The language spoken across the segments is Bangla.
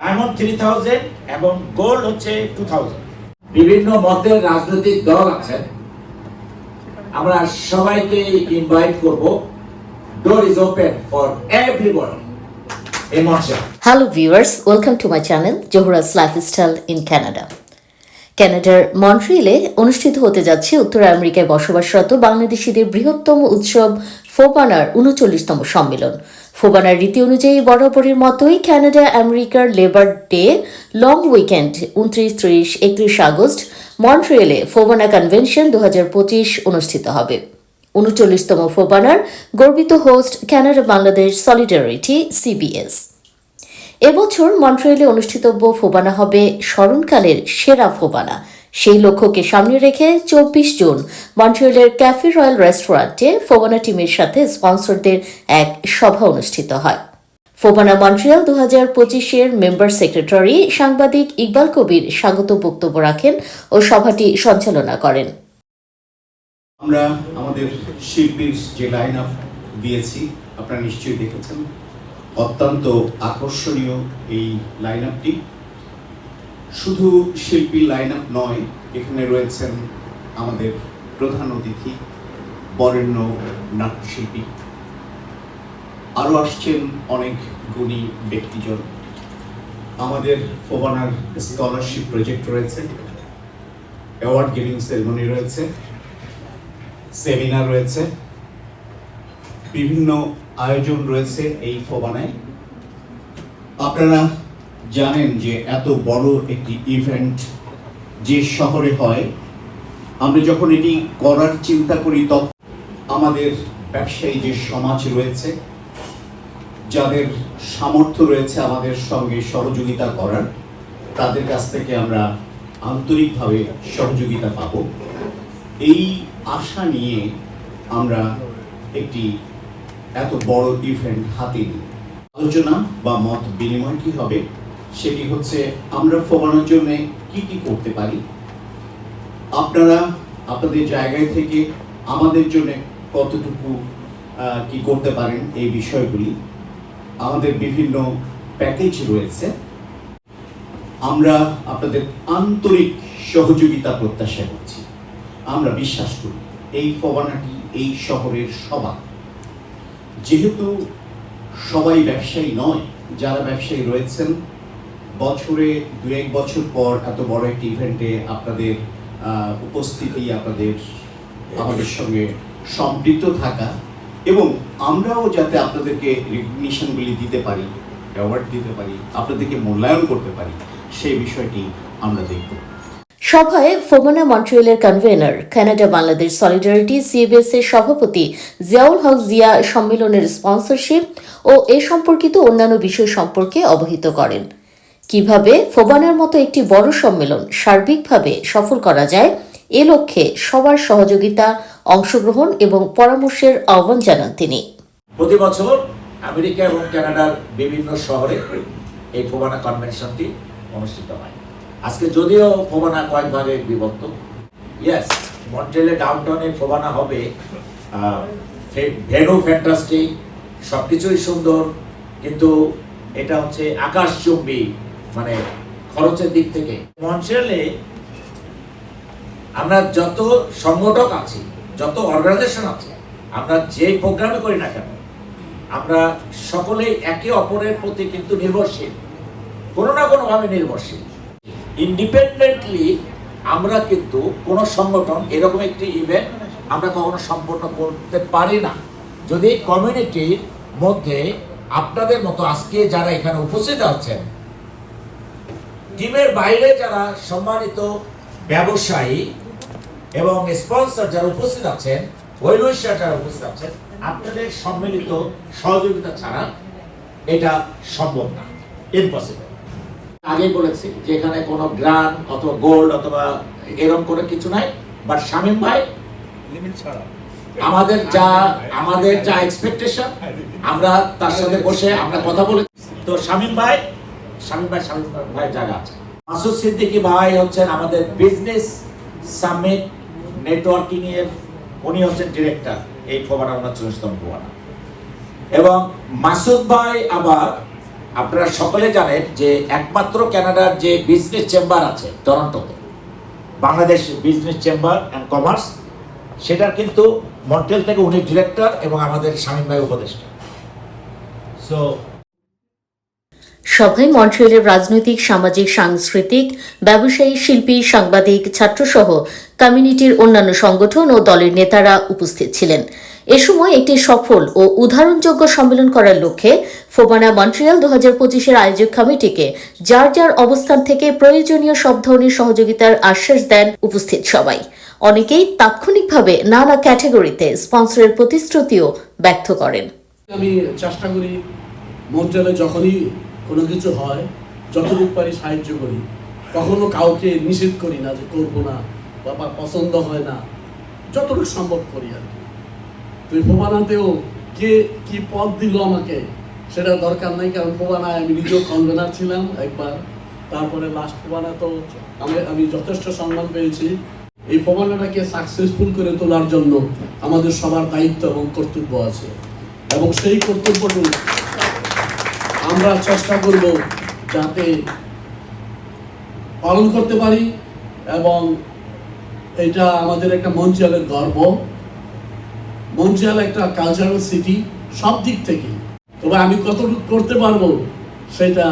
ডায়মন্ড থ্রি থাউজেন্ড এবং গোল্ড হচ্ছে টু থাউজেন্ড বিভিন্ন মতের রাজনৈতিক দল আছেন আমরা সবাইকে ইনভাইট করব। Door is open for everybody Hello viewers, welcome to my channel Johura's Lifestyle in Canada. ক্যানাডার মন্ট্রিলে অনুষ্ঠিত হতে যাচ্ছে উত্তর আমেরিকায় বসবাসরত বাংলাদেশিদের বৃহত্তম উৎসব ফোপানার উনচল্লিশতম সম্মেলন। ফোবানার রীতি অনুযায়ী বরাবরের মতোই ক্যানাডা আমেরিকার লেবার ডে, লং উইকেন্ড, উনত্রিশ, ত্রিশ, একত্রিশ আগস্ট, মন্ট্রিয়েলে ফোবানা কনভেনশন দুহাজার পঁচিশ অনুষ্ঠিত হবে। উনচল্লিশতম ফোবানার গর্বিত host Canada Bangladesh solidarity CBS এবছর মন্ট্রিয়ালে অনুষ্ঠিতব্য ফোবানা হবে স্মরণকালের সেরা ফোবানা সেই লক্ষ্যকে সামনে রেখে চব্বিশ জুন মন্ট্রিয়ালের ক্যাফে রয়্যাল রেস্টুরেন্টে ফোবানা টিমের সাথে স্পন্সরদের এক সভা অনুষ্ঠিত হয়। ফোবানা মন্ট্রিয়াল দু হাজার পঁচিশের মেম্বার সেক্রেটারি সাংবাদিক ইকবাল কবির স্বাগত বক্তব্য রাখেন ও সভাটি সঞ্চালনা করেন। আমরা আমাদের শিল্পীর যে লাইন আপ দিয়েছি, আপনারা নিশ্চয়ই দেখেছেন, অত্যন্ত আকর্ষণীয় এই লাইন আপটি শুধু শিল্পী লাইন আপ নয়, এখানে রয়েছেন আমাদের প্রধান অতিথি, বরেণ্য নাট্যশিল্পী। আরও আসছেন অনেক গুণী ব্যক্তিজন। আমাদের ফোবানার স্কলারশিপ প্রজেক্ট রয়েছে অ্যাওয়ার্ড গিভিং সেরেমনি রয়েছে সেমিনার রয়েছে, বিভিন্ন আয়োজন রয়েছে এই ফোবানায়। আপনারা জানেন যে এত বড় একটি ইভেন্ট যে শহরে হয়, আমরা যখন এটি করার চিন্তা করি তখন আমাদের ব্যবসায়ী যে সমাজ রয়েছে, যাদের সামর্থ্য রয়েছে আমাদের সঙ্গে সহযোগিতা করার, তাদের কাছ থেকে আমরা আন্তরিকভাবে সহযোগিতা পাবো। এই আশা নিয়ে আমরা একটি এত বড় ইভেন্ট হাতে নিই। আলোচনা বা মত বিনিময় কি হবে? সেটি হচ্ছে আমরা ফোবানোর জন্য কি কি করতে পারি? আপনারা আপনাদের জায়গায় থেকে আমাদের জন্য কতটুকু কি করতে পারেন এই বিষয়গুলি? আমাদের বিভিন্ন প্যাকেজ রয়েছে। আমরা আপনাদের আন্তরিক সহযোগিতা প্রত্যাশা করছি। আমরা বিশ্বাস করি এই ফবানাটি এই শহরের সবার। যেহেতু সবাই ব্যবসায়ী নয়, যারা ব্যবসায়ী রয়েছেন বছরে দু এক বছর পর এত বড় একটি ইভেন্টে আপনাদের উপস্থিতি আপনাদের, আমাদের সঙ্গে সম্পৃক্ত থাকা এবং আমরাও যাতে আপনাদেরকে রিকগনিশনগুলি দিতে পারি অ্যাওয়ার্ড দিতে পারি, আপনাদেরকে মূল্যায়ন করতে পারি, সেই বিষয়টি আমরা দেখব। সভায় ফোমনা মন্ট্রিয়ালের convenor Canada Bangladesh solidarity CBS এর সভাপতি জিয়াউল হক জিয়া সম্মেলনের স্পন্সরশিপ ও এ সম্পর্কিত অন্যান্য বিষয় সম্পর্কে অবহিত করেন। কীভাবে ফোবানার মতো একটি বড় সম্মেলন সার্বিকভাবে সফল করা যায়, এ লক্ষ্যে সবার সহযোগিতা, অংশগ্রহণ এবং পরামর্শের আহ্বান জানান তিনি। প্রতি বছর আমেরিকা এবং কানাডার বিভিন্ন শহরে এই ফোবানা কনভেনশনটি অনুষ্ঠিত হয়। আজকে যদিও ফোবানা কয়েক ভাগে বিভক্ত। ইয়েস মন্ট্রেলে ডাউনটাউনে ফোবানা হবে ভেনু ফ্যান্টাস্টিক সব কিছুই সুন্দর, কিন্তু এটা হচ্ছে আকাশচুম্বী মানে খরচের দিক থেকে। মন্ট্রিয়ালে আমরা যত সংগঠক আছি যত অর্গানাইজেশন আছে আমরা যে প্রোগ্রামে করি না কেন আমরা সকলেই একে অপরের প্রতি কিন্তু নির্ভরশীল। কোনো না কোনোভাবে নির্ভরশীল। ইন্ডিপেন্ডেন্টলি আমরা কিন্তু কোনো সংগঠন এরকম একটি ইভেন্ট আমরা কখনো সম্পন্ন করতে পারি না। যদি কমিউনিটির মধ্যে আপনাদের মতো আজকে যারা এখানে উপস্থিত আছেন টিমের বাইরে যারা সম্মানিত ব্যবসায়ী এবং স্পন্সর যারা উপস্থিত আছেন ওয়েলউইশার যারা উপস্থিত আছেন আপনাদের সম্মিলিত সহযোগিতা ছাড়া এটা সম্ভব না। ইম্পসিবল আগেই বলেছি যে এখানে কোনো গ্রান অথবা গোল্ড অথবা এরকম করে কিছু নাই বাট শামীম ভাই আমাদের যা আমাদের যা এক্সপেকটেশন আমরা তার সাথে বসে আমরা কথা বলেছি। তো শামীম ভাই শামীম ভাই শামীম ভাই জায়গা আছে মাসুদ সিদ্দিকী ভাই হচ্ছেন আমাদের বিজনেস সামিট নেটওয়ার্কিং এর উনি হচ্ছেন ডিরেক্টর এই ফোবানা উনচল্লিশতম ফোবানা এবং মাসুদ ভাই আবার, আপনারা সকলে জানেন যে একমাত্র কানাডার যে বিজনেস চেম্বার আছে টরন্টোতে Bangladesh business chamber and commerce সেটার কিন্তু মন্ট্রিয়াল থেকে উনি ডিরেক্টর এবং আমাদের স্বামী ভাই উপদেষ্টা। সো সভায় মন্ট্রিয়ালের রাজনৈতিক, সামাজিক, সাংস্কৃতিক, ব্যবসায়ী, শিল্পী, সাংবাদিক, ছাত্রসহ কমিউনিটির অন্যান্য সংগঠন ও দলের নেতারা উপস্থিত ছিলেন। এ সময় একটি সফল ও উদাহরণযোগ্য সম্মেলন করার লক্ষ্যে ফোবানা, মন্ট্রিয়াল দু হাজার পঁচিশের আয়োজক কমিটিকে যার যার অবস্থান থেকে প্রয়োজনীয় সব ধরনের সহযোগিতার আশ্বাস দেন উপস্থিত সবাই। অনেকেই তাৎক্ষণিকভাবে নানা ক্যাটাগরিতে স্পন্সরের প্রতিশ্রুতিও ব্যক্ত করেন। আমি চেষ্টা করি মন্ত্রালয়ে যখনই কোনো কিছু হয়, যতটুকু পারি সাহায্য করি। কখনো কাউকে নিষেধ করি না যে করব না বা পছন্দ হয় না। যতটুকু সম্ভব করি আর কি। তো এই ফোবানাতেও কে কি পদ দিল আমাকে সেটা দরকার নাই, কারণ ফোবানায় আমি নিজেও কনভেনার ছিলাম একবার। তারপরে লাস্ট ফোবানা তো আমি আমি যথেষ্ট সম্মান পেয়েছি। এই ফোবানাটাকে সাকসেসফুল করে তোলার জন্য আমাদের সবার দায়িত্ব এবং কর্তব্য আছে। এবং সেই কর্তব্যটুকু আমরা চেষ্টা করব যাতে পালন করতে পারি এবং এটা আমাদের একটা মঞ্চিয়ালের গর্ব। মঞ্চিয়াল একটা কালচারাল সিটি সব দিক থেকে। তবে আমি কতটুকু করতে পারব সেটা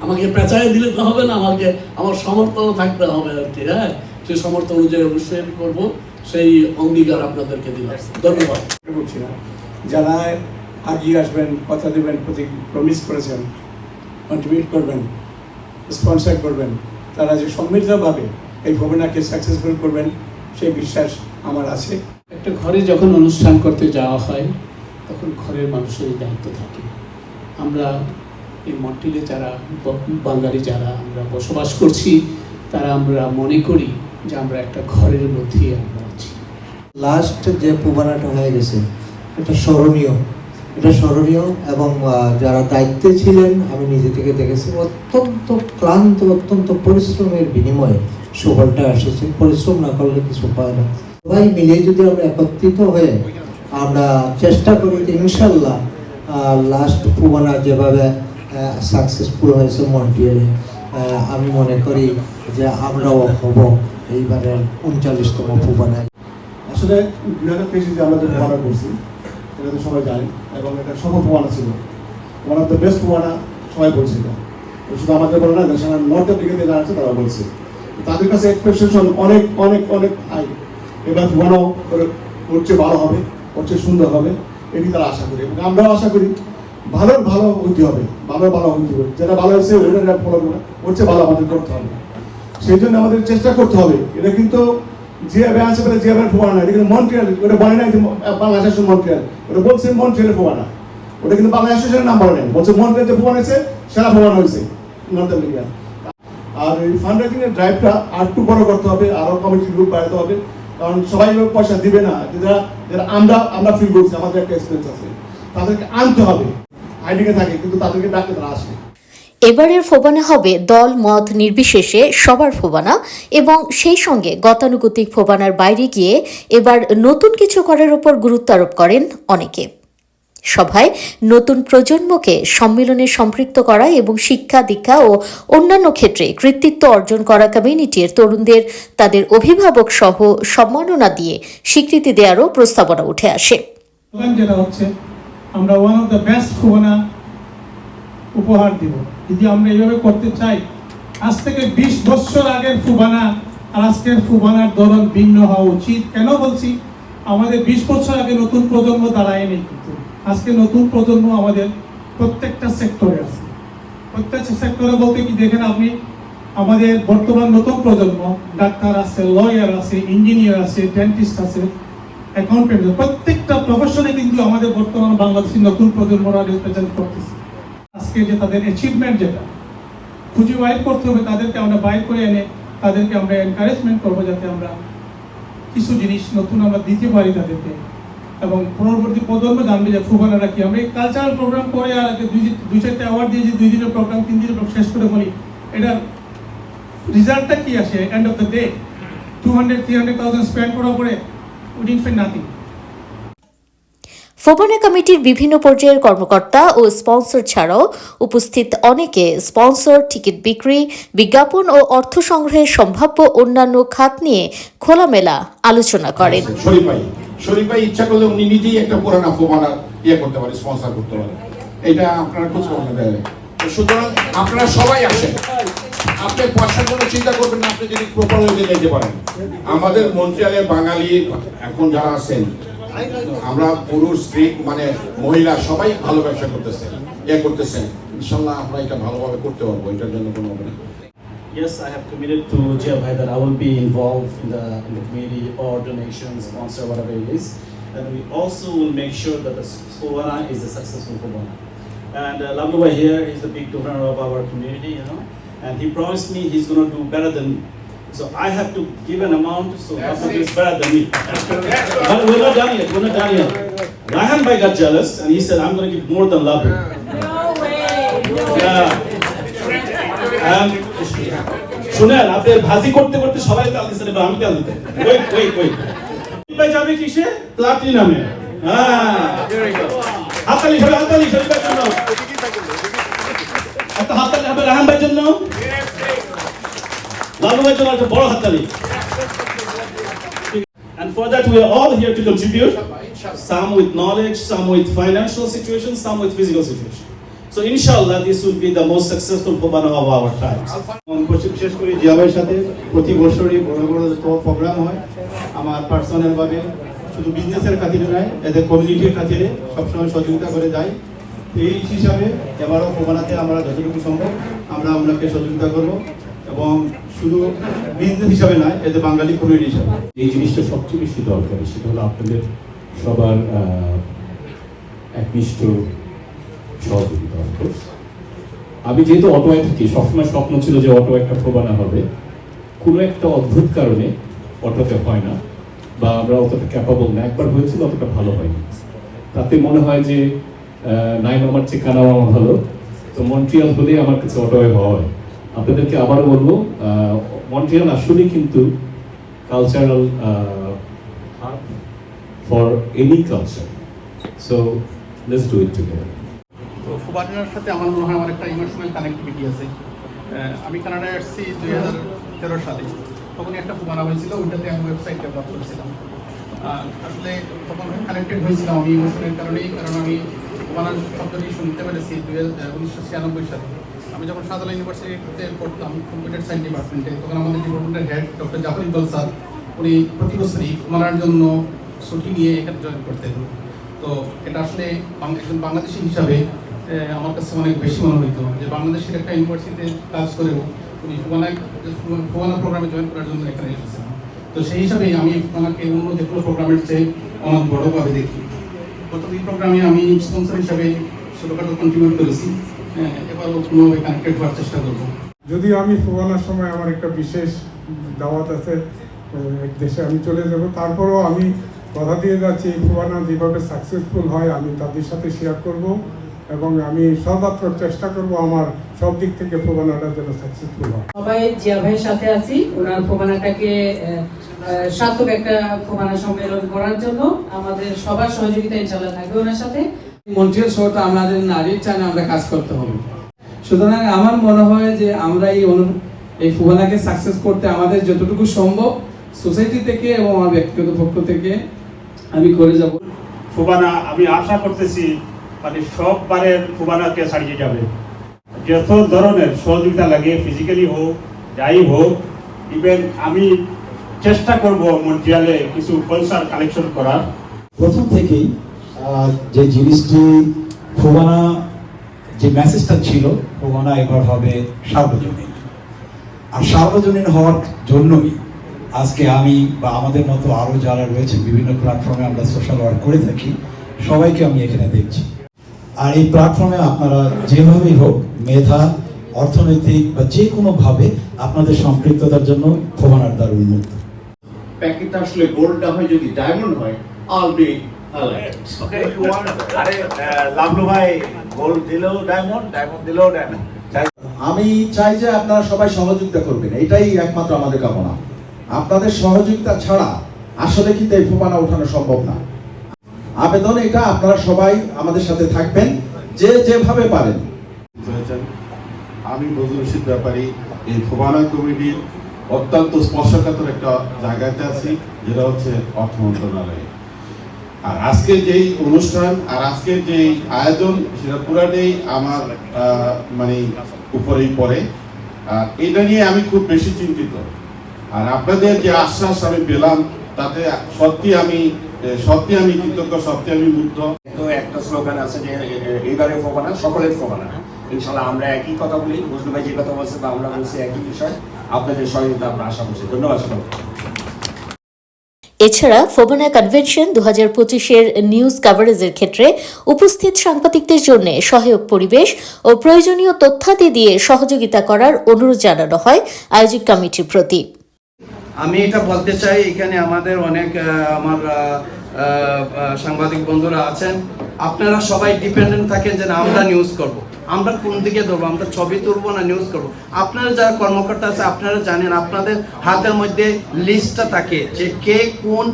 আমাকে পেঁচায় দিলে তো হবে না, আমাকে, আমার সমর্থন থাকতে হবে আর কি হ্যাঁ? সেই সমর্থন অনুযায়ী অবশ্যই আমি করব। সেই অঙ্গীকার আপনাদেরকে দিলাম। ধন্যবাদ। যারা আগিয়ে আসবেন কথা দেবেন প্রতি প্রমিস করেছেন কন্ট্রিবিউট করবেন স্পন্সর করবেন। তারা যে সমৃদ্ধভাবে এই ভবনাকে সাকসেসফুল করবেন সেই বিশ্বাস আমার আছে। একটা ঘরে যখন অনুষ্ঠান করতে যাওয়া হয় তখন ঘরের মানুষের দায়িত্ব থাকে। আমরা এই মন্টিলে যারা বাঙালি যারা আমরা বসবাস করছি তারা আমরা মনে করি যে আমরা একটা ঘরের মধ্যেই আমরা আছি। লাস্ট যে পুবানাটা হয়ে গেছে এটা স্মরণীয়। এটা স্মরণীয় এবং যারা দায়িত্বে ছিলেন, আমি নিজে থেকে দেখেছি, অত্যন্ত ক্লান্ত, অত্যন্ত পরিশ্রমের বিনিময়ে সুফলটা এসেছে। পরিশ্রম না করলে কিছু পায় না। সবাই মিলে যদি আমরা একত্রিত হয়ে আমরা চেষ্টা করি যে ইনশাল্লাহ লাস্ট পুবানা যেভাবে সাকসেসফুল হয়েছে মন্টিয়ালে আমি মনে করি যে আমরাও হব এইবারের উনচল্লিশতম পুবানায় আসলে দুই হাজার তেইশে যে আমরা যে করছি তো সবাই জানে। এবং এটা সফল প্রমাণা ছিল। ওয়ান অফ দ্য বেস্ট প্রমাণা সবাই বলছিল। শুধু আমাদের বলে না দেশের নর্থের দিকে যারা আছে তারা বলছে। তাদের কাছে এক্সপেকটেশন অনেক অনেক অনেক হাই এবার প্রমাণও করছে, ভালো হবে, করছে, সুন্দর হবে, এটি তারা আশা করি। এবং আমরাও আশা করি ভালো ভালো হইতে হবে, ভালো ভালো হইতে হবে। যেটা ভালো হয়েছে ওইটা ফলো করে করছে, ভালো আমাদের করতে হবে। সেই জন্য আমাদের চেষ্টা করতে হবে। এটা কিন্তু যেভাবে আছে বলে যেভাবে ফোয়ানা না, এটা কিন্তু মন্ট্রিয়াল, ওটা বলে না যে বাংলাদেশ মন্ট্রিয়াল, ওটা বলছে মন্ট্রিয়ালের ফোয়ানা ওটা কিন্তু বাংলাদেশ আসলে নাম বলে নেই, বলছে মন্ট্রিয়াল যে হয়েছে সেরা ফোয়ান হয়েছে। নর্থ আমেরিকা আর এই ফান্ড রাইজিং এর ড্রাইভটা আর একটু বড় করতে হবে, আরও কমিটি গ্রুপ বাড়াতে হবে, কারণ সবাই পয়সা দিবে না যারা যারা আমরা আমরা ফিল করছি, আমাদের একটা এক্সপিরিয়েন্স আছে। তাদেরকে আনতে হবে। আইডিকে থাকে, কিন্তু তাদেরকে ডাকতে তারা আসে। এবারের ফোবানা হবে দল মত নির্বিশেষে সবার ফোবানা এবং সেই সঙ্গে গতানুগতিক ফোবানার বাইরে গিয়ে এবার নতুন কিছু করার উপর গুরুত্ব আরোপ করেন অনেকে। সভায় নতুন প্রজন্মকে সম্মেলনে সম্পৃক্ত করা এবং শিক্ষা দীক্ষা ও অন্যান্য ক্ষেত্রে কৃতিত্ব অর্জন করা কমিউনিটির তরুণদের, তাদের অভিভাবক সহ সম্মাননা দিয়ে স্বীকৃতি দেওয়ারও প্রস্তাবনা উঠে আসে। আমরা ওয়ান অফ দ্য বেস্ট উপহার দিব। যদি আমরা এইভাবে করতে চাই, আজ থেকে বিশ বছর আগের ফুবানা আর আজকের ফুবানার ধরন ভিন্ন হওয়া উচিত। কেন বলছি? আমাদের বিশ বছর আগে নতুন প্রজন্ম দাঁড়ায় নেই কিন্তু। আজকে নতুন প্রজন্ম আমাদের প্রত্যেকটা সেক্টরে আছে। প্রত্যেকটা সেক্টরে বলতে কি, দেখেন আপনি, আমাদের বর্তমান নতুন প্রজন্ম, ডাক্তার আছে লয়ার আছে ইঞ্জিনিয়ার আছে ডেন্টিস্ট আছে অ্যাকাউন্টেন্ট প্রত্যেকটা প্রফেশনে কিন্তু আমাদের বর্তমান বাংলাদেশের নতুন প্রজন্মরা রিপ্রেজেন্ট করতেছে। আজকে যে তাদের অ্যাচিভমেন্ট যেটা, খুঁজে বাইর করতে হবে, তাদেরকে আমরা বাইর করে এনে তাদেরকে আমরা এনকারেজমেন্ট করব যাতে আমরা কিছু জিনিস নতুন আমরা দিতে পারি তাদেরকে। এবং পরবর্তী প্রজন্ম জানবে যে ফুবানারা কি, আমরা এই কালচারাল প্রোগ্রাম করে আর দুই দুই চারটে অ্যাওয়ার্ড দিয়ে যে দুই দিনের প্রোগ্রাম তিন দিনের program শেষ করে বলি এটা রেজাল্টটা কি আসে? End of the day two hundred three hundred thousand spend করার পরে উইডিং ফের নাথিং ফোবানা কমিটির বিভিন্ন পর্যায়ের কর্মকর্তা ও স্পন্সর ছাড়াও উপস্থিত অনেকে স্পন্সর, টিকিট বিক্রি, বিজ্ঞাপন ও অর্থ সংগ্রহের সম্ভাব্য অন্যান্য খাত নিয়ে খোলামেলা আলোচনা করেন। শরীফ ভাই শরীফ ভাই ইচ্ছা করলে উনি নিজেই একটা পুরানা ফোমানা ইয়ে করতে পারে, স্পন্সর করতে পারে। এটা আপনারা খোঁজ খবর দেয় সুতরাং আপনারা সবাই আসেন। আপনি পয়সার জন্য চিন্তা করবেন আপনি যদি প্রপার ওয়েতে পারেন। আমাদের মন্ত্রিয়ালয়ে বাঙালি এখন যারা আছেন আমরা পুরুষ স্ত্রী মানে মহিলা সবাই ভালো ব্যবসা করতেছেন ইয়ে করতেছেন ইনশাল্লাহ আমরা এটা ভালোভাবে করতে পারব এটার জন্য কোনো হবে না Yes, I have committed to Jia Bhai that I will be involved in the, in the committee or donation, sponsor, whatever it is. And we also will make sure that the Fubana is a successful Fubana. And uh, Lambu here is the big donor of our community, you know, and he promised me he's going to do better than. So I have to give an amount so That's Lambu is better than me. But we're not done yet, we're not done yet. Rahan Bhai got jealous and he said, I'm going to give more than Lambu. Yeah. And শুনেন আপনি ভাজি করতে করতে সবাই তাল দিচ্ছেন এবার আমি তাল দিতে ওয়েট ওয়েট ওয়েট ভাই যাবে কিসে প্লাটিনামে হ্যাঁ হাতালি হবে হাতালি শরীফের জন্য একটা হাতালি হবে রাহান ভাইয়ের জন্য ভাইয়ের জন্য একটা বড় হাতালি And for that, we are all here to contribute. Some with knowledge, some with financial situation, some with physical situation. So, inshallah, this will be the most successful Pobana of our times. বিশেষ করে জিয়া ভাইয়ের সাথে প্রতি বছরই বড় বড় প্রোগ্রাম হয় আমার পার্সোনাল ভাবে শুধু বিজনেসের খাতিরে নয় এদের কমিউনিটির খাতিরে সবসময় সহযোগিতা করে যায় এই হিসাবে এবারও প্রমাণাতে আমরা যতটুকু সম্ভব আমরা আপনাকে সহযোগিতা করব এবং শুধু বিজনেস হিসাবে নয় এতে বাঙালি কমিউনিটি হিসাবে। এই জিনিসটা সবচেয়ে বেশি দরকারি, সেটা হলো আপনাদের সবার একনিষ্ঠ সহযোগিতা course। আমি যেহেতু অটোয় থাকি, সবসময় স্বপ্ন ছিল যে অটো একটা ফোবানা হবে। কোনো একটা অদ্ভুত কারণে অটোতে হয় না, বা আমরা অতটা ক্যাপাবল না। একবার হয়েছিল, অতটা ভালো হয়নি। তাতে মনে হয় যে নাইন আমার চেয়ে কানাও আমার ভালো। তো মন্ট্রিয়াল হলে আমার কাছে অটোয় হওয়া হয়। আপনাদেরকে আবারও বলব মন্ট্রিয়াল আসলে কিন্তু uh, hub for any culture. So let's do it তো ফুবানার সাথে আমার মনে হয় আমার একটা ইমোশনাল কানেক্টিভিটি আছে। আমি কানাডায় আসছি দুই হাজার তেরো সালে। তখন একটা ফুবানা হয়েছিল ওইটাতে আমি ওয়েবসাইট ডেভেলপ করেছিলাম। আসলে তখন কানেক্টেড হয়েছিলাম আমি ইমোশনের কারণেই কারণ আমি ফুবানার শব্দটি শুনতে পেরেছি দুই হাজার উনিশশো ছিয়ানব্বই সালে। আমি যখন শাহজালাল ইউনিভার্সিটিতে পড়তাম কম্পিউটার সায়েন্স ডিপার্টমেন্টে তখন আমাদের ডিপার্টমেন্টের head doctor Zafar Iqbal sir, উনি প্রতি বছরই ফুবানার জন্য ছুটি নিয়ে এখানে জয়েন করতেন। তো এটা আসলে একজন বাংলাদেশি হিসাবে আমার কাছে অনেক বেশি মনে হইতো যে বাংলাদেশের একটা ইউনিভার্সিটিতে কাজ করেও উনি ফুবানা প্রোগ্রামে জয়েন করার জন্য এখানে এসেছেন। তো সেই হিসাবেই আমি ফুবানাকে অন্য যে কোনো প্রোগ্রামের চেয়ে অনেক বড়ভাবে দেখি। গত দুই প্রোগ্রামে আমি স্পন্সর হিসাবে ছোটোখাটো কন্ট্রিবিউট করেছি। এবারও কোনোভাবে কানেক্টেড হওয়ার চেষ্টা করব। যদিও আমি ফোবানার সময় আমার একটা বিশেষ দাওয়াত আছে এক দেশে আমি চলে যাব তারপরেও আমি কথা দিয়ে যাচ্ছি এই ফোবানা যেভাবে সাকসেসফুল হয় আমি তাদের সাথে শেয়ার করব এবং আমি সর্বাত্মক চেষ্টা করব আমার সব দিক থেকে ফোবানাটা যেন সাকসেসফুল হয়। সবাই জিয়া ভাইয়ের সাথে আছি। ওনার ফোবানাটাকে সার্থক একটা ফোবানা সম্মেলন করার জন্য আমাদের সবার সহযোগিতা ইনশাল্লাহ থাকবে ওনার সাথে। মন্ট্রিয়াল শহরটা আমাদের নারীর চায় আমরা কাজ করতে হবে। সুতরাং আমার মনে হয় যে আমরা এই অনু- এই ফুবানাকে সাকসেস করতে আমাদের যতটুকু সম্ভব সোসাইটি থেকে এবং আমার ব্যক্তিগত পক্ষ থেকে আমি করে যাব। ফুবানা আমি আশা করতেছি মানে সববারের ফুবানাকে ছাড়িয়ে যাবে। যত ধরনের সহযোগিতা লাগে ফিজিক্যালি হোক যাই হোক ইভেন আমি চেষ্টা করব মন্ট্রিয়ালে কিছু পয়সার কালেকশন করার। প্রথম থেকেই যে জিনিসটি ফোবানা যে মেসেজটা ছিল ফোবানা এবার হবে সার্বজনীন। আর সার্বজনীন হওয়ার জন্যই আজকে আমি বা আমাদের মতো আরও যারা রয়েছে, বিভিন্ন প্ল্যাটফর্মে আমরা সোশ্যাল ওয়ার্ক করে থাকি, সবাইকে আমি এখানে দেখছি। আর এই প্ল্যাটফর্মে আপনারা যেভাবেই হোক, মেধা, অর্থনৈতিক বা যে কোনোভাবে আপনাদের সম্পৃক্ততার জন্য ফোবানার দ্বার উন্মুক্ত। প্যাকেটটা আসলে গোল্ডটা হয় যদি ডায়মন্ড হয় আল আমি চাই যে আপনারা সবাই সহযোগিতা করবেন, এটাই একমাত্র আমাদের কামনা। আপনাদের সহযোগিতা ছাড়া আসলে কিন্তু এই ফোপানা সম্ভব না। আবেদন এটা, আপনারা সবাই আমাদের সাথে থাকবেন, যে যেভাবে পারেন। আমি বজরুল রশিদ ব্যাপারী, এই ফোবানা কমিটির অত্যন্ত স্পর্শকাতর একটা জায়গাতে আছি, যেটা হচ্ছে অর্থ মন্ত্রণালয়ে। আর আজকে যেই অনুষ্ঠান আর আজকের যেই আয়োজন, সেটা পুরাটাই আমার মানে উপরেই পড়ে। আর এটা নিয়ে আমি খুব বেশি চিন্তিত। আর আপনাদের যে আশ্বাস আমি পেলাম, তাতে সত্যি আমি সত্যি আমি কৃতজ্ঞ, সত্যি আমি মুগ্ধ। তো একটা স্লোগান আছে যে এইবারে ফোবানা সকলের ফোবানা ইনশাল্লাহ আমরা একই কথা বলি। মুসলিম ভাই যে কথা বলছে বা আমরা বলছি একই বিষয়। আপনাদের সহযোগিতা আমরা আশা করছি। ধন্যবাদ এছাড়া ফোবনা কনভেনশন দু হাজার পঁচিশের নিউজ কাভারেজের ক্ষেত্রে উপস্থিত সাংবাদিকদের জন্য সহায়ক পরিবেশ ও প্রয়োজনীয় তথ্যাদি দিয়ে সহযোগিতা করার অনুরোধ জানানো হয় আয়োজক কমিটির প্রতি। আমি এটা বলতে চাই এখানে আমাদের অনেক আমার সাংবাদিক বন্ধুরা আছেন আপনারা সবাই ডিপেন্ডেন্ট থাকেন যে না, আমরা নিউজ করব। আমরা কোন দিকে ধরবো আমরা ছবি তুলবো না নিউজ করব। আপনারা যারা কর্মকর্তা আছে আপনারা জানেন আপনাদের হাতের মধ্যে লিস্টটা থাকে যে কে কোন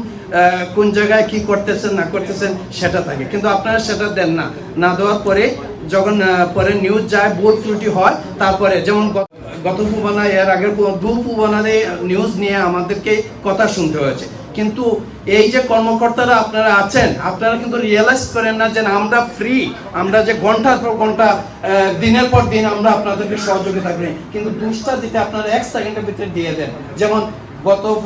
কোন জায়গায় কি করতেছেন না করতেছেন সেটা থাকে কিন্তু আপনারা সেটা দেন না না দেওয়ার পরে যখন পরে নিউজ যায় বোর্ড ত্রুটি হয়, তারপরে যেমন গত- পুবানা এর আগের দু পুবানারে নিউজ নিয়ে আমাদেরকে কথা শুনতে হয়েছে। কিন্তু এই যে কর্মকর্তারা আপনারা আছেন, আপনারা কিন্তু রিয়েলাইজ করেন না যে আমরা ফ্রি আমরা যে ঘণ্টার পর ঘণ্টা দিনের পর দিন আমরা আপনাদেরকে সহযোগিতা করি। কিন্তু দুষ্টা দিতে আপনারা এক সেকেন্ডের ভিতরে দিয়ে দেন। যেমন গত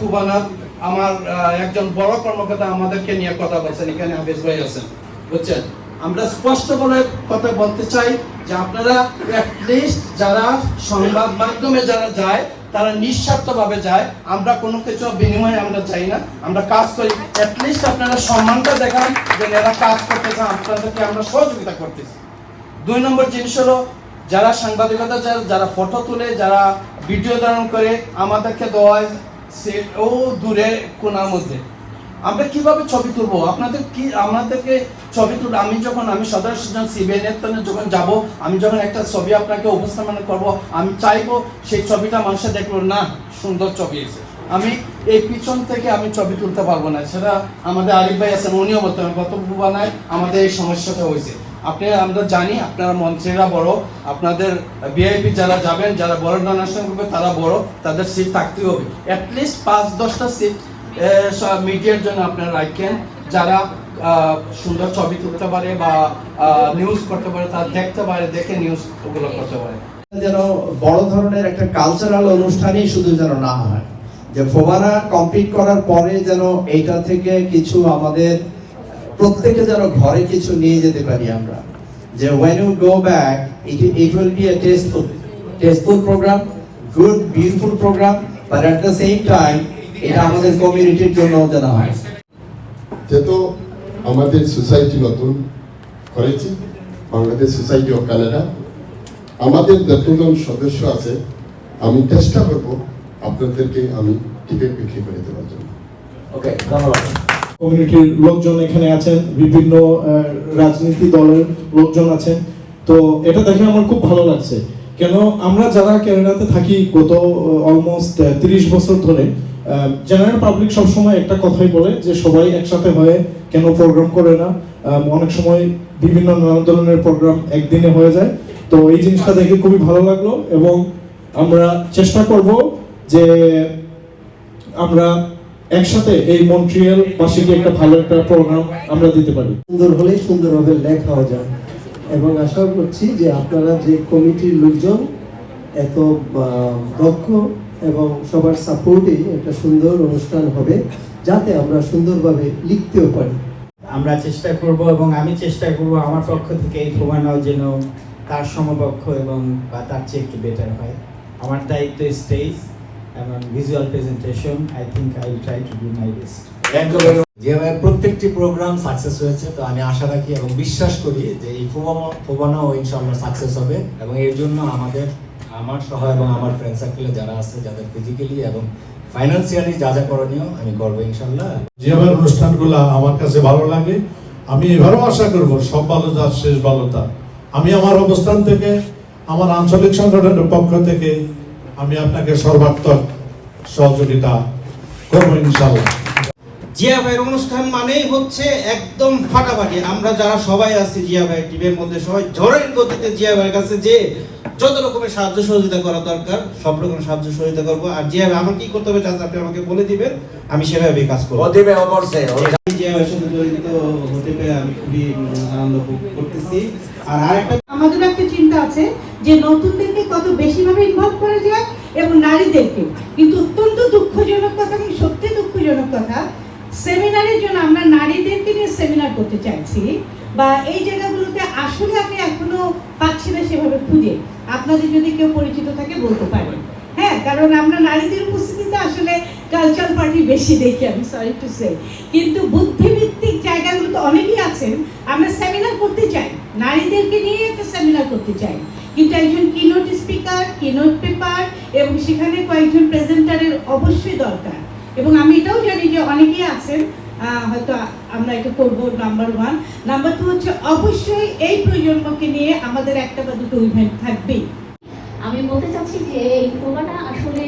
ফুবানার আমার একজন বড় কর্মকর্তা আমাদেরকে নিয়ে কথা বলছেন, এখানে হাফিজ ভাই আছেন। বুঝছেন? আমরা স্পষ্ট করে কথা বলতে চাই যে আপনারা লিস্ট যারা সংবাদ মাধ্যমে যারা যায়, তারা নিঃস্বার্থভাবে যায়। আমরা কোনো কিছু বিনিময়ে আমরা চাই না। আমরা কাজ করি। লিস্ট আপনারা সম্মানটা দেখান যে এরা কাজ করতেছে আপনাদেরকে আমরা সহযোগিতা করতেছি। দুই নম্বর জিনিস হলো, যারা সাংবাদিকতা যারা ফটো তুলে, যারা ভিডিও ধারণ করে, আমাদেরকে দেওয়া সে- ও দূরে কোনার মধ্যে। আমরা কীভাবে ছবি তুলবো? আপনাদের কি, আমাদেরকে ছবি তুলবো আমি যখন, আমি সদস্য সিবিআই যখন যাব, আমি যখন একটা ছবি আপনাকে উপস্থাপন করব, আমি চাইব সেই ছবিটা মানুষের দেখব না, সুন্দর ছবি এসে আমি এই পিছন থেকে আমি ছবি তুলতে পারব না। সেটা আমাদের আরিফ ভাই আছেন, উনিও বলতে পারেন গত বানায়, আমাদের এই সমস্যাটা হয়েছে। আপনি, আমরা জানি, আপনারা মন্ত্রীরা বড়, আপনাদের ভিআইপি যারা যাবেন, যারা বড় ডোনেশন করবে তারা বড়, তাদের সিট থাকতেই হবে। অ্যাটলিস্ট পাঁচ, দশটা সিট মিডিয়ার জন্য আপনারা রাখেন যারা সুন্দর ছবি তুলতে পারে বা নিউজ করতে পারে তারা দেখতে পারে দেখে নিউজ ওগুলো করতে পারে। যেন বড় ধরনের একটা কালচারাল অনুষ্ঠানই শুধু যেন না হয়। যে ফোবানা কমপ্লিট করার পরে যেন এইটা থেকে কিছু আমাদের প্রত্যেকে যেন ঘরে কিছু নিয়ে যেতে পারি আমরা। যে you go back it, it will be a tasteful tasteful program good beautiful program but at the same time এটা আমাদের কমিউনিটির জন্য যেন হয়। যেহেতু আমাদের সোসাইটি নতুন করেছি বাংলাদেশ সোসাইটি অফ কানাডা আমাদের যতজন সদস্য আছে আমি চেষ্টা করব আপনাদেরকে আমি টিকিট বিক্রি করে দেওয়ার জন্য। ওকে ধন্যবাদ। কমিউনিটির লোকজন এখানে আছেন বিভিন্ন রাজনীতি দলের লোকজন আছেন। তো এটা দেখে আমার খুব ভালো লাগছে। কেন আমরা যারা ক্যানাডাতে থাকি গত অলমোস্ট তিরিশ বছর ধরে জেনারেল পাবলিক সবসময় একটা কথাই বলে যে সবাই একসাথে হয়ে কেন প্রোগ্রাম করে না? অনেক সময় বিভিন্ন নানা ধরনের প্রোগ্রাম একদিনে হয়ে যায়। তো এই জিনিসটা দেখে খুবই ভালো লাগল এবং আমরা চেষ্টা করব যে আমরা একসাথে এই মন্ট্রিয়াল বাসীকে একটা ভালো একটা প্রোগ্রাম আমরা দিতে পারি। সুন্দর হলেই সুন্দরভাবে লেখাও যায়। এবং আশা করছি যে আপনারা যে কমিটির লোকজন এত দক্ষ এবং সবার সাপোর্টে একটা সুন্দর অনুষ্ঠান হবে যাতে আমরা সুন্দরভাবে লিখতেও পারি। আমরা চেষ্টা করব এবং আমি চেষ্টা করব আমার পক্ষ থেকে এই প্রমাণও যেন তার সমপক্ষ এবং বা তার চেয়ে একটু বেটার হয়। আমার দায়িত্ব স্টেজ এবং visual presentation I think I will try to do my best যেভাবে প্রত্যেকটি প্রোগ্রাম সাকসেস হয়েছে তো আমি আশা রাখি এবং বিশ্বাস করি যে এই ফোবানাও ইনশাল্লাহ সাকসেস হবে এবং এর জন্য আমাদের আমার সহ এবং আমার ফ্রেন্ড সার্কেলে যারা আছে যাদের ফিজিক্যালি এবং ফাইন্যান্সিয়ালি যা যা করণীয় আমি করব ইনশাল্লাহ যেভাবে অনুষ্ঠানগুলো আমার কাছে ভালো লাগে। আমি এবারও আশা করব সব ভালো যার শেষ ভালো তার। আমি আমার অবস্থান থেকে আমার আঞ্চলিক সংগঠনের পক্ষ থেকে আমি আপনাকে সর্বাত্মক সহযোগিতা করব ইনশাল্লাহ জিয়া ভাইয়ের অনুষ্ঠান মানেই হচ্ছে একদম ফাটাফাটি। আমরা যারা সবাই আছি জিয়া ভাইয়ের টিমের মধ্যে সবাই ঝড়ের গতিতে জিয়া ভাইয়ের কাছে যে যত রকমের সাহায্য সহযোগিতা করা দরকার সব রকমের সাহায্য সহযোগিতা করব। আর জিয়া ভাই আমার কি করতে হবে চাচা আপনি আমাকে বলে দিবেন আমি সেভাবেই কাজ করব। দিবে অবশ্যই ভাইয়ের সাথে জড়িত হতে পেরে আমি খুবই আনন্দ করতেছি। আর আরেকটা আমাদের একটা চিন্তা আছে যে নতুনদেরকে কত বেশি ভাবে ইনভলভ করা যায় এবং নারীদেরকে। কিন্তু অত্যন্ত দুঃখজনক কথা এবং সত্যি দুঃখজনক কথা সেমিনারের জন্য আমরা নারীদেরকে নিয়ে সেমিনার করতে চাইছি বা এই জায়গাগুলোতে আসলে আমি এখনও পাচ্ছি না সেভাবে খুঁজে আপনাদের যদি কেউ পরিচিত থাকে বলতে পারেন। হ্যাঁ কারণ আমরা নারীদের উপস্থিতিতে আসলে কালচারাল পার্টি বেশি দেখি আমি সরি টু সে কিন্তু বুদ্ধিভিত্তিক জায়গাগুলোতে অনেকেই আছেন, আমরা সেমিনার করতে চাই। নারীদেরকে নিয়ে একটা সেমিনার করতে চাই। কিন্তু একজন কিনোট স্পিকার কিনোট পেপার এবং সেখানে কয়েকজন প্রেজেন্টারের অবশ্যই দরকার। এবং আমি এটাও জানি যে অনেকেই আছেন হয়তো আমরা এটা করব নাম্বার ওয়ান নাম্বার টু হচ্ছে অবশ্যই এই প্রজন্মকে নিয়ে আমাদের একটা বা দুটো ইভেন্ট থাকবেই। আমি বলতে চাচ্ছি যে এই প্রোগ্রামটা আসলে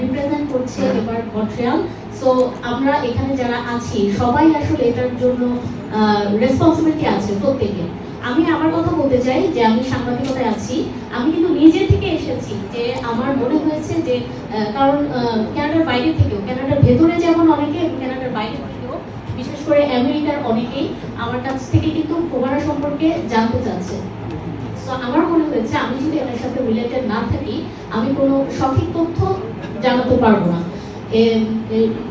রিপ্রেজেন্ট করছে এবার মন্ট্রিয়াল সো আমরা এখানে যারা আছি সবাই আসলে এটার জন্য রেসপন্সিবিলিটি আছে প্রত্যেকে। আমি আমার কথা বলতে চাই যে আমি সাংবাদিকতায় আছি। আমি কিন্তু নিজে থেকে এসেছি যে আমার মনে হয়েছে যে কারণ আহ, কানাডার বাইরে থেকেও কানাডার ভেতরে যেমন অনেকে এবং কানাডার বাইরে বিশেষ করে আমেরিকার অনেকেই আমার কাছ থেকে কিন্তু প্রোগ্রাম সম্পর্কে জানতে চাচ্ছে। তো আমার মনে হয়েছে আমি যদি এর সাথে রিলেটেড না থাকি আমি কোনো সঠিক তথ্য জানাতে পারব না।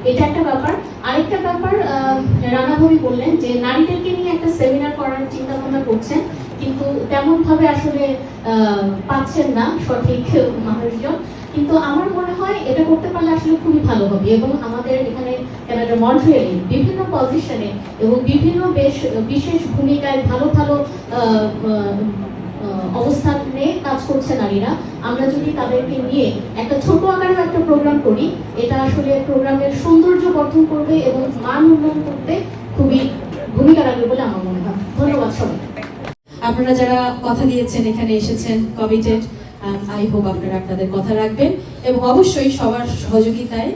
এটা একটা ব্যাপার। আরেকটা ব্যাপার আহ, রানা ভাবি বললেন যে নারীদেরকে নিয়ে একটা সেমিনার করার চিন্তা ভাবনা করছেন কিন্তু তেমন ভাবে আসলে পাচ্ছেন না সঠিক মানুষজন। কিন্তু আমার মনে হয় এটা করতে পারলে আসলে খুবই ভালো হবে। এবং আমাদের এখানে কানাডা মন্ট্রিয়ালে বিভিন্ন পজিশনে এবং বিভিন্ন বেশ বিশেষ ভূমিকায় ভালো ভালো অবস্থানে কাজ করছে নারীরা। আমরা যদি তাদেরকে নিয়ে একটা ছোট আকারের একটা প্রোগ্রাম করি, এটা আসলে প্রোগ্রামের সৌন্দর্য বর্ধন করবে এবং মান উন্নয়ন করতে খুবই ভূমিকা রাখবে বলে আমার মনে হয়। ধন্যবাদ সবাই আপনারা যারা কথা দিয়েছেন, এখানে এসেছেন কমিটেড আই হোপ আপনারা আপনাদের কথা রাখবেন এবং অবশ্যই সবার সহযোগিতায়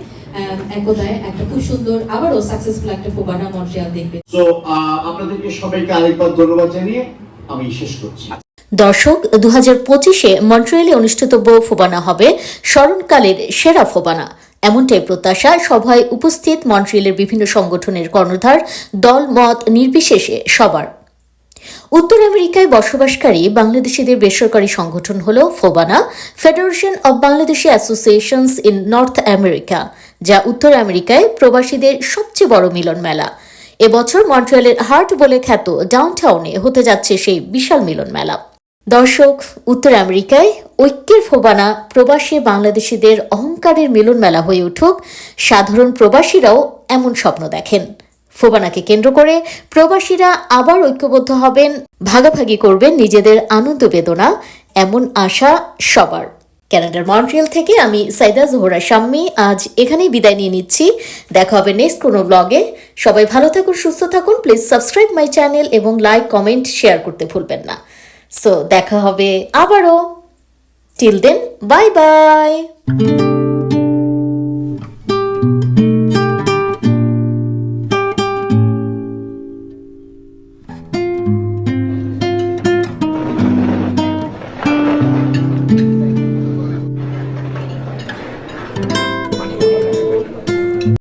একতায় একটা খুব সুন্দর আবারও সাকসেসফুল একটা প্রোগ্রাম মন্ট্রিয়াল দেখবে তো আপনাদেরকে সবাইকে আরেকবার ধন্যবাদ জানিয়ে আমি শেষ করছি। দর্শক দু হাজার পঁচিশে মন্ট্রিয়ালে অনুষ্ঠিতব্য ফোবানা হবে স্মরণকালের সেরা ফোবানা এমনটাই প্রত্যাশা সভায় উপস্থিত মন্ট্রিয়ালের বিভিন্ন সংগঠনের কর্ণধার দল মত নির্বিশেষে সবার। উত্তর আমেরিকায় বসবাসকারী বাংলাদেশিদের বেসরকারি সংগঠন হল FOBANA federation of Bangladeshi associations in North America যা উত্তর আমেরিকায় প্রবাসীদের সবচেয়ে বড় মিলন মেলা। এবছর মন্ট্রিয়ালের হার্ট বলে খ্যাত ডাউনটাউনে হতে যাচ্ছে সেই বিশাল মিলন মেলা। দর্শক, উত্তর আমেরিকায় ঐক্যের ফোবানা প্রবাসী বাংলাদেশিদের অহংকারের মিলন মেলা হয়ে উঠুক, সাধারণ প্রবাসীরাও এমন স্বপ্ন দেখেন। ফোবানাকে কেন্দ্র করে প্রবাসীরা আবার ঐক্যবদ্ধ হবেন, ভাগাভাগি করবেন নিজেদের আনন্দ বেদনা, এমন আশা সবার। ক্যানাডার মন্ট্রিয়াল থেকে আমি সাইদা জোহরা শাম্মী, আজ এখানেই বিদায় নিয়ে নিচ্ছি। দেখা হবে নেক্সট কোনো ব্লগে সবাই ভালো থাকুন, সুস্থ থাকুন। প্লিজ সাবস্ক্রাইব মাই চ্যানেল এবং লাইক কমেন্ট শেয়ার করতে ভুলবেন না। সো দেখা হবে আবারও। Till then bye bye